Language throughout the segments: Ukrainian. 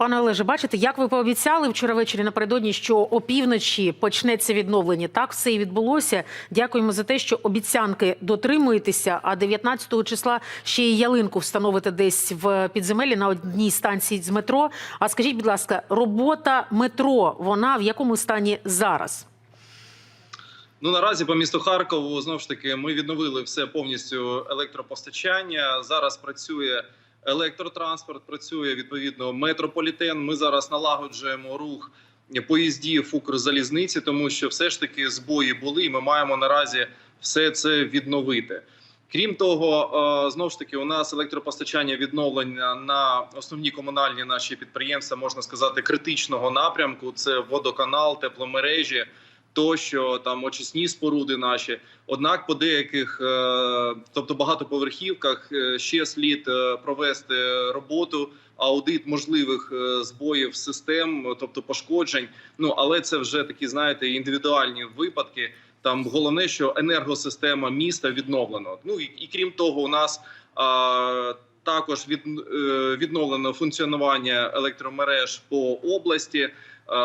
Пане Олеже, бачите, як ви пообіцяли вчора ввечері напередодні, що опівночі почнеться відновлення. Так все і відбулося. Дякуємо за те, що обіцянки дотримуєтеся. А 19 числа ще й ялинку встановите десь в підземеллі на одній станції з метро. А скажіть, будь ласка, робота метро вона в якому стані зараз? Ну наразі по місту Харкову знову ж таки ми відновили все повністю електропостачання. Зараз працює електротранспорт, працює відповідно метрополітен. Ми зараз налагоджуємо рух поїздів Укрзалізниці, тому що все ж таки збої були. і Ми маємо наразі все це відновити. Крім того, е, знову ж таки, у нас електропостачання відновлення на основні комунальні наші підприємства, можна сказати, критичного напрямку. Це водоканал, тепломережі, тощо там очисні споруди наші. Однак, по деяких, е, тобто багатоповерхівках, е, ще слід е, провести роботу. Аудит можливих збоїв систем, тобто пошкоджень. Ну але це вже такі, знаєте, індивідуальні випадки. Там головне, що енергосистема міста відновлено. Ну і, і крім того, у нас а, також від, е, відновлено функціонування електромереж по області.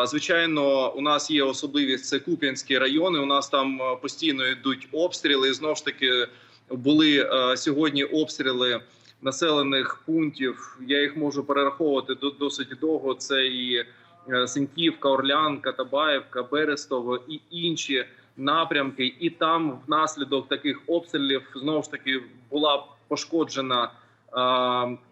Звичайно, у нас є особливість це Куп'янські райони. У нас там постійно йдуть обстріли. І знову ж таки були сьогодні обстріли населених пунктів. Я їх можу перераховувати до- досить довго. Це і е, Синьківка, Орлянка, Табаєвка, Берестово і інші напрямки, і там внаслідок таких обстрілів знову ж таки була пошкоджена е,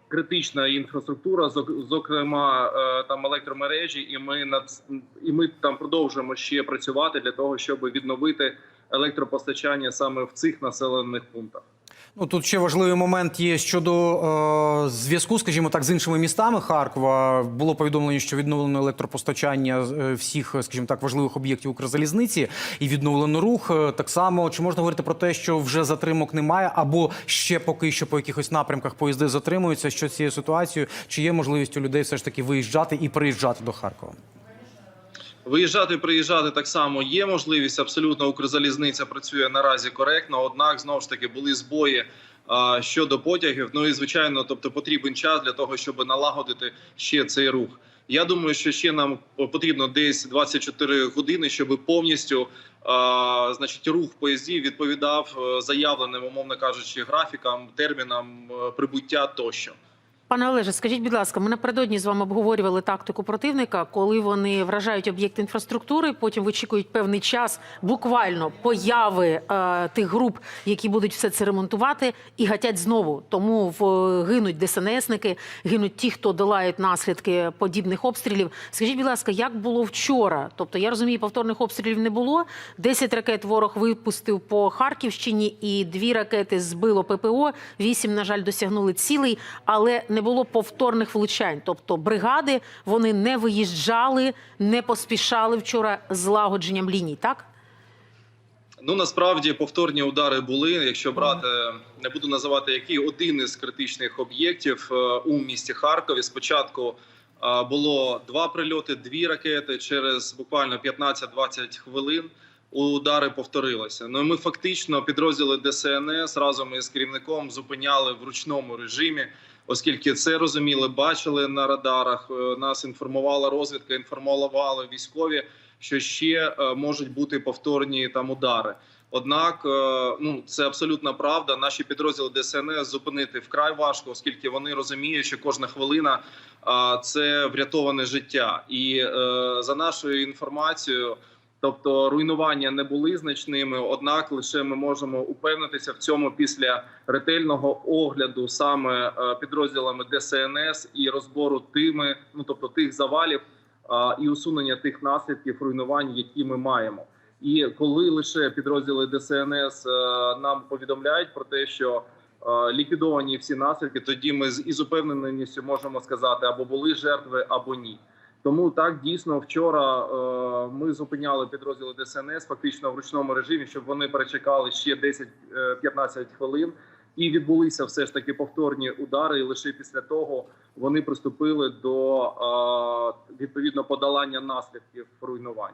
критична інфраструктура, зок- зокрема е, там електромережі, і ми над і ми там продовжуємо ще працювати для того, щоб відновити електропостачання саме в цих населених пунктах. Ну тут ще важливий момент є щодо е, зв'язку, скажімо так, з іншими містами Харкова. Було повідомлено, що відновлено електропостачання е, всіх, скажімо так, важливих об'єктів Укрзалізниці і відновлено рух. Е, Так само чи можна говорити про те, що вже затримок немає, або ще поки що по якихось напрямках поїзди затримуються? Що з цією ситуацією? Чи є можливість у людей все ж таки виїжджати і приїжджати до Харкова? Виїжджати, приїжджати так само є можливість. Абсолютно Укрзалізниця працює наразі коректно. Однак знову ж таки були збої а, щодо потягів. Ну і звичайно, тобто потрібен час для того, щоб налагодити ще цей рух. Я думаю, що ще нам потрібно десь 24 години, щоб повністю а, значить рух поїздів відповідав е, заявленим, умовно кажучи, графікам, термінам е, прибуття тощо. Пане Олеже, скажіть, будь ласка, ми напередодні з вами обговорювали тактику противника, коли вони вражають об'єкти інфраструктури, потім вичікують певний час, буквально появи е, тих груп, які будуть все це ремонтувати, і гатять знову. Тому в, гинуть ДСНСники, гинуть ті, хто долають наслідки подібних обстрілів. Скажіть, будь ласка, як було вчора? Тобто, я розумію, повторних обстрілів не було. 10 ракет ворог випустив по Харківщині, і дві ракети збило ППО. Вісім, на жаль, досягнули цілей, але не було повторних влучань. Тобто бригади вони не виїжджали, не поспішали вчора з злагодженням ліній. Так Ну насправді повторні удари були. Якщо брати, не буду називати який один із критичних об'єктів е, у місті Харкові. Спочатку е, було два прильоти, дві ракети. Через буквально 15-20 хвилин удари повторилися. Ну і ми фактично підрозділи ДСНС разом із керівником зупиняли в ручному режимі, оскільки це розуміли, бачили на радарах. е, Нас інформувала розвідка, інформували військові що ще е, можуть бути повторні там удари. Однак, е, ну це абсолютна правда. Наші підрозділи ДСНС зупинити вкрай важко, оскільки вони розуміють, що кожна хвилина це врятоване життя. І за нашою інформацією, тобто руйнування не були значними. Однак, лише ми можемо упевнитися в цьому після ретельного огляду саме е, підрозділами ДСНС і розбору тими, ну тобто тих завалів і усунення тих наслідків руйнувань, які ми маємо. І коли лише підрозділи ДСНС е, нам повідомляють про те, що е, ліквідовані всі наслідки, тоді ми з із упевненістю можемо сказати, або були жертви, або ні. Тому так дійсно вчора е, ми зупиняли підрозділи ДСНС фактично в ручному режимі, щоб вони перечекали ще 10-15 хвилин. І відбулися все ж таки повторні удари. І лише після того вони приступили до е, відповідно подолання наслідків руйнувань.